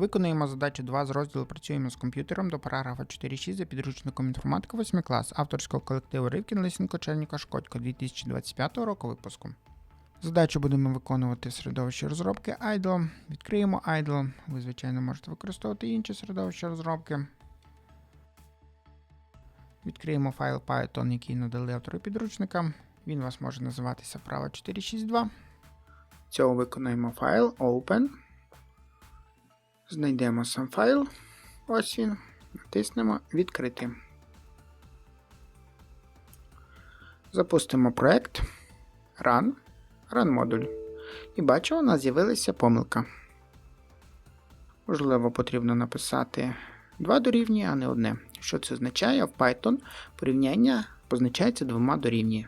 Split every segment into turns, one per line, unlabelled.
Виконуємо задачу 2 з розділу Працюємо з комп'ютером до параграфа 4.6 за підручником інформатика 8 клас авторського колективу Ривкін Лисенко Черніка Шкодько 2025 року випуску. Задачу будемо виконувати в середовищі розробки IDLE. Відкриємо IDLE. Ви, звичайно, можете використовувати інші середовища розробки. Відкриємо файл Python, який надали автори підручника. Він у вас може називатися вправа 462. Цього виконуємо файл Open. Знайдемо сам файл. Ось він. Натиснемо Відкрити. Запустимо проект Run. Run модуль. І бачимо, у нас з'явилася помилка. Можливо, потрібно написати два дорівнює, а не одне. Що це означає? В Python порівняння позначається двома дорівнює.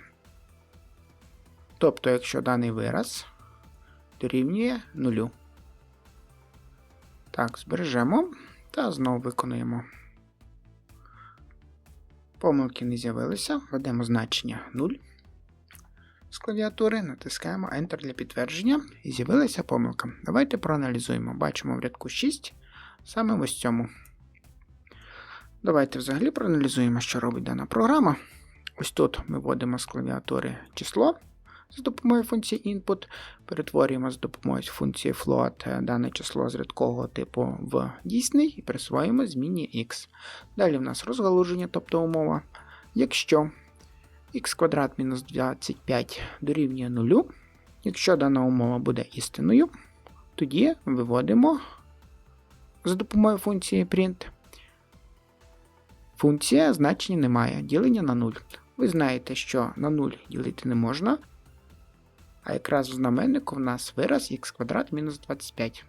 Тобто, якщо даний вираз дорівнює нулю. Так, збережемо та знову виконуємо. Помилки не з'явилися. Введемо значення 0 з клавіатури, натискаємо Enter для підтвердження і з'явилася помилка. Давайте проаналізуємо. Бачимо в рядку 6, саме ось цьому. Давайте взагалі проаналізуємо, що робить дана програма. Ось тут ми вводимо з клавіатури число за допомогою функції input, перетворюємо за допомогою функції float дане число з рядкового типу в дійсний і присвоїмо зміні x. Далі в нас розгалуження, тобто умова. Якщо x квадрат мінус 25 дорівнює 0, якщо дана умова буде істинною, тоді виводимо за допомогою функції print. Функція значення немає, ділення на 0. Ви знаєте, що на 0 ділити не можна, а якраз в знаменнику в нас вираз х квадрат мінус 25.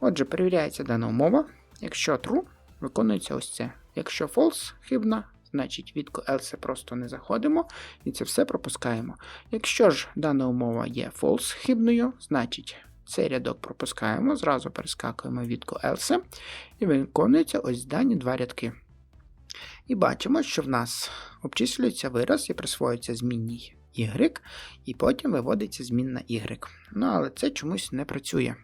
Отже, перевіряється дана умова. Якщо true, виконується ось це. Якщо false хибна, значить відку else просто не заходимо і це все пропускаємо. Якщо ж дана умова є false хибною, значить цей рядок пропускаємо, зразу перескакуємо відку else і виконується ось дані два рядки. І бачимо, що в нас обчислюється вираз і присвоюється змінній y, і потім виводиться змінна y. Ну, але це чомусь не працює.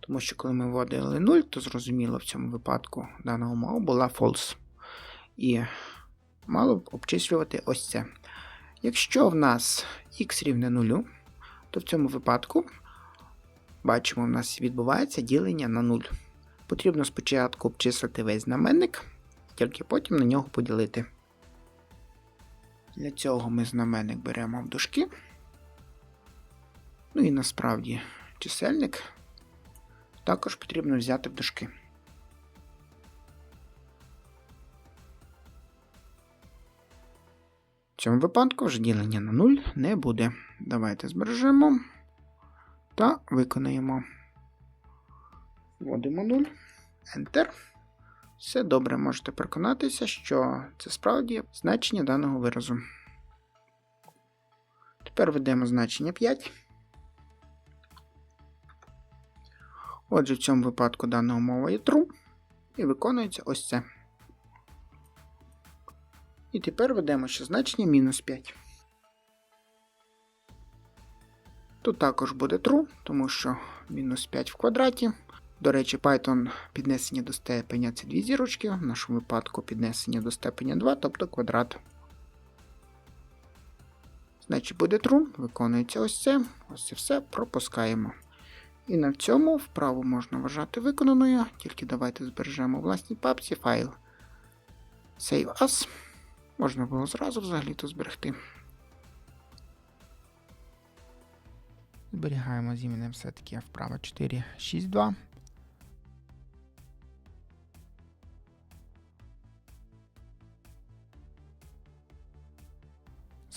Тому що коли ми вводили 0, то зрозуміло в цьому випадку дана умова була false. І мало б обчислювати ось це. Якщо в нас x рівне 0, то в цьому випадку бачимо, в нас відбувається ділення на 0. Потрібно спочатку обчислити весь знаменник, тільки потім на нього поділити. Для цього ми знаменник беремо в дужки. Ну і насправді чисельник також потрібно взяти в дужки. В цьому випадку вже ділення на 0 не буде. Давайте збережемо та виконаємо. Вводимо 0, Enter. Все добре, можете переконатися, що це справді значення даного виразу. Тепер введемо значення 5. Отже, в цьому випадку дана умова є true, і виконується ось це. І тепер ведемо ще значення мінус 5. Тут також буде true, тому що мінус 5 в квадраті. До речі, Python піднесення до степеня це дві зірочки, в нашому випадку піднесення до степеня 2, тобто квадрат. Значить, буде true, виконується ось це, ось це все пропускаємо. І на цьому вправу можна вважати виконаною, тільки давайте збережемо власній папці файл Save As. Можна було зразу взагалі-то зберегти. Зберігаємо з іменем все-таки вправа 4.6.2.